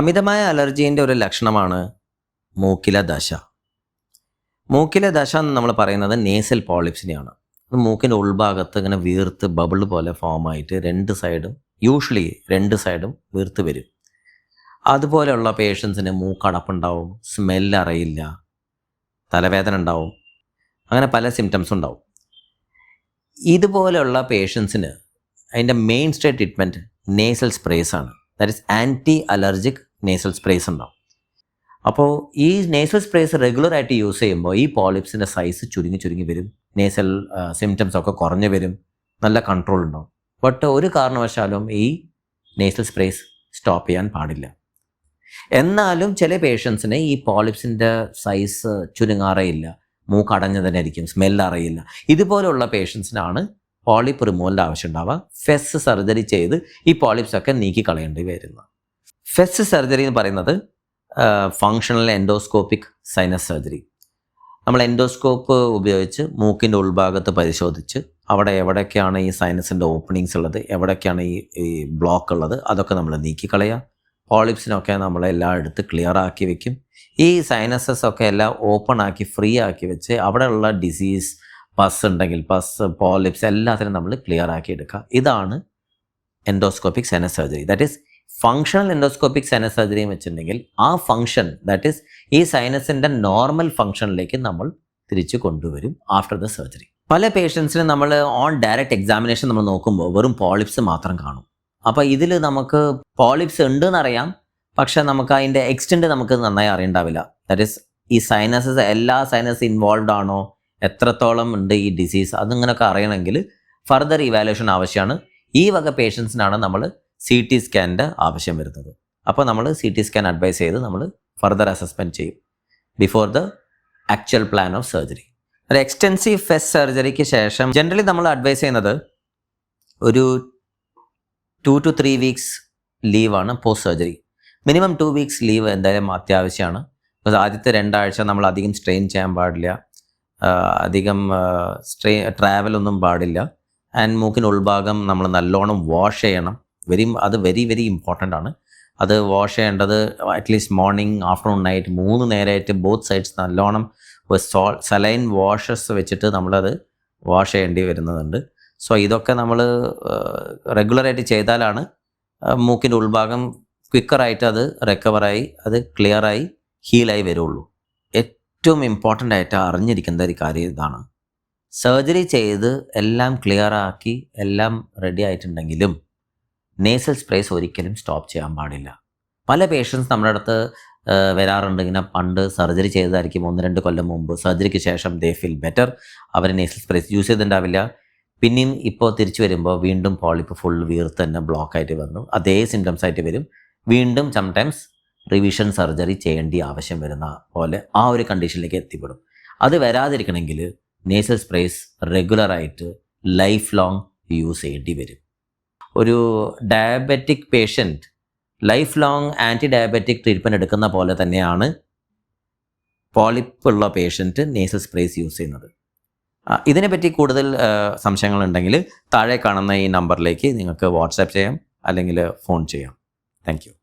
അമിതമായ അലർജീന്റെ ഒരു ലക്ഷണമാണ് മൂക്കില ദശ മൂക്കില ദശ എന്ന് നമ്മൾ പറയുന്നത് നേസൽ പോളിപ്സിനെയാണ് മൂക്കിന്റെ ഉൾഭാഗത്ത് ഇങ്ങനെ വീർത്ത് ബബിൾ പോലെ ഫോം ആയിട്ട് രണ്ട് സൈഡും യൂഷ്വലി രണ്ട് സൈഡും വീർത്ത് വരും. അതുപോലെയുള്ള പേഷ്യൻസിന് മൂക്കടപ്പുണ്ടാവും സ്മെല്ല് അറിയില്ല തലവേദന ഉണ്ടാവും അങ്ങനെ പല സിംറ്റംസും ഉണ്ടാവും. ഇതുപോലെയുള്ള പേഷ്യൻസിന് അതിന്റെ mainstay treatment nasal sprays ആണ്. That is anti allergic nasal sprays ഉണ്ടാവും. അപ്പോൾ ഈ നേസൽ സ്പ്രേസ് റെഗുലറായിട്ട് യൂസ് ചെയ്യുമ്പോൾ ഈ പോളിപ്സിന്റെ സൈസ് ചുരുങ്ങി ചുരുങ്ങി വരും. നേസൽ സിംറ്റംസ് ഒക്കെ കുറഞ്ഞു വരും. നല്ല കൺട്രോൾ ഉണ്ടാവും. ബട്ട് ഒരു കാരണവശാലും ഈ നേസൽ സ്പ്രേസ് സ്റ്റോപ്പ് ചെയ്യാൻ പാടില്ല. എന്നാലും ചില പേഷ്യൻസിന് ഈ പോളിപ്സിന്റെ സൈസ് ചുരുങ്ങാറേയില്ല. മൂക്കടഞ്ഞു തന്നെ ആയിരിക്കും സ്മെല്ല് അറിയില്ല. ഇതുപോലുള്ള പേഷ്യൻസിനാണ് പോളിപ്പ് റിമൂവലിന്റെ ആവശ്യം ഉണ്ടാവുക. ഫെസ് സർജറി ചെയ്ത് ഈ പോളിപ്സൊക്കെ നീക്കി കളയേണ്ടി വരുന്നത്. ഫെസ് സർജറി എന്ന് പറയുന്നത് ഫങ്ഷണൽ എൻഡോസ്കോപ്പിക് സൈനസ് സർജറി നമ്മൾ എൻഡോസ്കോപ്പ് ഉപയോഗിച്ച് മൂക്കിന്റെ ഉൾഭാഗത്ത് പരിശോധിച്ച് അവിടെ എവിടെയൊക്കെയാണ് ഈ സൈനസിന്റെ ഓപ്പണിങ്സ് ഉള്ളത് എവിടെയൊക്കെയാണ് ഈ ഈ ബ്ലോക്ക് ഉള്ളത് അതൊക്കെ നമ്മൾ നീക്കിക്കളയുക. പോളിപ്സിനൊക്കെ നമ്മൾ എല്ലാം എടുത്ത് ക്ലിയർ ആക്കി വെക്കും. ഈ സൈനസസ് ഒക്കെ എല്ലാം ഓപ്പൺ ആക്കി ഫ്രീ ആക്കി വെച്ച് അവിടെയുള്ള ഡിസീസ് പസ് ഉണ്ടെങ്കിൽ പസ് പോളിപ്സ് എല്ലാത്തിനും നമ്മൾ ക്ലിയർ ആക്കി എടുക്കുക. ഇതാണ് endoscopic sinus surgery that is functional endoscopic sinus surgery എന്ന് വെച്ചിട്ടുണ്ടെങ്കിൽ ആ ഫങ്ഷൻ ദാറ്റ് ഈസ് ഈ സൈനസിന്റെ നോർമൽ ഫങ്ഷനിലേക്ക് നമ്മൾ തിരിച്ചു കൊണ്ടുവരും ആഫ്റ്റർ ദ സർജറി പല പേഷ്യൻസിനും നമ്മൾ ഓൺ ഡയറക്റ്റ് എക്സാമിനേഷൻ നമ്മൾ നോക്കുമ്പോൾ വെറും പോളിപ്സ് മാത്രം കാണും. അപ്പോൾ ഇതിൽ നമുക്ക് പോളിപ്സ് ഉണ്ട് എന്നറിയാം പക്ഷെ നമുക്ക് അതിന്റെ എക്സ്റ്റെൻഡ് നമുക്ക് നന്നായി അറിയണ്ടാവില്ല. ദാറ്റ് ഈസ് ഈ സൈനസസ് എല്ലാ സൈനസ് ഇൻവോൾവ് ആണോ എത്രത്തോളം ഉണ്ട് ഈ ഡിസീസ് അതിങ്ങനെയൊക്കെ അറിയണമെങ്കിൽ ഫർദർ ഇവാലുവേഷൻ ആവശ്യമാണ്. ഈ വക പേഷ്യൻസിനാണ് നമ്മൾ സി ടി സ്കാനിന്റെ ആവശ്യം വരുന്നത്. അപ്പോൾ നമ്മൾ സി ടി സ്കാൻ അഡ്വൈസ് ചെയ്ത് നമ്മൾ ഫർദർ അസസ്മെന്റ് ചെയ്യും before the actual plan of surgery ഒരു എക്സ്റ്റെൻസീവ് ഫെസ് സർജറിക്ക് ശേഷം ജനറലി നമ്മൾ അഡ്വൈസ് ചെയ്യുന്നത് ഒരു ടു ടു ത്രീ വീക്സ് ലീവാണ് post surgery minimum two weeks leave എന്തായാലും അത്യാവശ്യമാണ്. ബിക്കോസ് ആദ്യത്തെ രണ്ടാഴ്ച നമ്മൾ അധികം സ്ട്രെയിൻ ചെയ്യാൻ പാടില്ല. അധികം സ്ട്രെയിൻ ട്രാവലൊന്നും പാടില്ല. ആൻഡ് മൂക്കിന് ഉൾഭാഗം നമ്മൾ നല്ലോണം വാഷ് ചെയ്യണം. വെരി അത് വെരി വെരി ഇമ്പോർട്ടന്റ് ആണ്. അത് വാഷ് ചെയ്യേണ്ടത് അറ്റ്ലീസ്റ്റ് മോർണിംഗ് ആഫ്റ്റർനൂൺ നൈറ്റ് മൂന്ന് നേരമായിട്ട് ബോത്ത് സൈഡ്സ് നല്ലോണം സോ സലൈൻ വാഷസ് വെച്ചിട്ട് നമ്മളത് വാഷ് ചെയ്യേണ്ടി വരുന്നുണ്ട്. സോ ഇതൊക്കെ നമ്മൾ റെഗുലറായിട്ട് ചെയ്താലാണ് മൂക്കിന്റെ ഉൾഭാഗം ക്വിക്കറായിട്ട് അത് റിക്കവറായി അത് ക്ലിയറായി ഹീലായി വരുള്ളൂ. ഏറ്റവും ഇമ്പോർട്ടന്റ് ആയിട്ട് അറിഞ്ഞിരിക്കേണ്ട ഒരു കാര്യം ഇതാണ്. സർജറി ചെയ്ത് എല്ലാം ക്ലിയറാക്കി എല്ലാം റെഡി ആയിട്ടുണ്ടെങ്കിലും നേസൽ സ്പ്രേസ് ഒരിക്കലും സ്റ്റോപ്പ് ചെയ്യാൻ പാടില്ല. പല പേഷ്യൻസ് നമ്മുടെ അടുത്ത് വരാറുണ്ട്. ഇങ്ങനെ പണ്ട് സർജറി ചെയ്തതായിരിക്കും ഒന്ന് രണ്ട് കൊല്ലം മുമ്പ്. സർജറിക്ക് ശേഷം ദേ ഫീൽ ബെറ്റർ അവർ നേസൽ സ്പ്രേസ് യൂസ് ചെയ്തിട്ടുണ്ടാവില്ല. പിന്നെയും ഇപ്പോൾ തിരിച്ചു വരുമ്പോൾ വീണ്ടും പോളിപ്പ് ഫുൾ വീർത്ത് തന്നെ ബ്ലോക്ക് ആയിട്ട് വന്നു. അതേ സിംറ്റംസ് ആയിട്ട് വരും. വീണ്ടും സംടൈംസ് റിവിഷൻ സർജറി ചെയ്യേണ്ട ആവശ്യം വരുന്ന പോലെ ആ ഒരു കണ്ടീഷനിലേക്ക് എത്തിപ്പെടും. അത് വരാതിരിക്കണമെങ്കിൽ നേസൽ സ്പ്രേസ് റെഗുലറായിട്ട് ലൈഫ് ലോങ് യൂസ് ചെയ്യേണ്ടി വരും. ഒരു diabetic patient life long anti diabetic treatment എടുക്കുന്ന പോലെ തന്നെയാണ് പോളിപ്പുള്ള പേഷ്യന്റ് നേസൽ സ്പ്രേസ് യൂസ് ചെയ്യുന്നത്. ഇതിനെപ്പറ്റി കൂടുതൽ സംശയങ്ങളുണ്ടെങ്കിൽ താഴെ കാണുന്ന ഈ നമ്പറിലേക്ക് നിങ്ങൾക്ക് വാട്സാപ്പ് ചെയ്യാം അല്ലെങ്കിൽ ഫോൺ ചെയ്യാം. താങ്ക്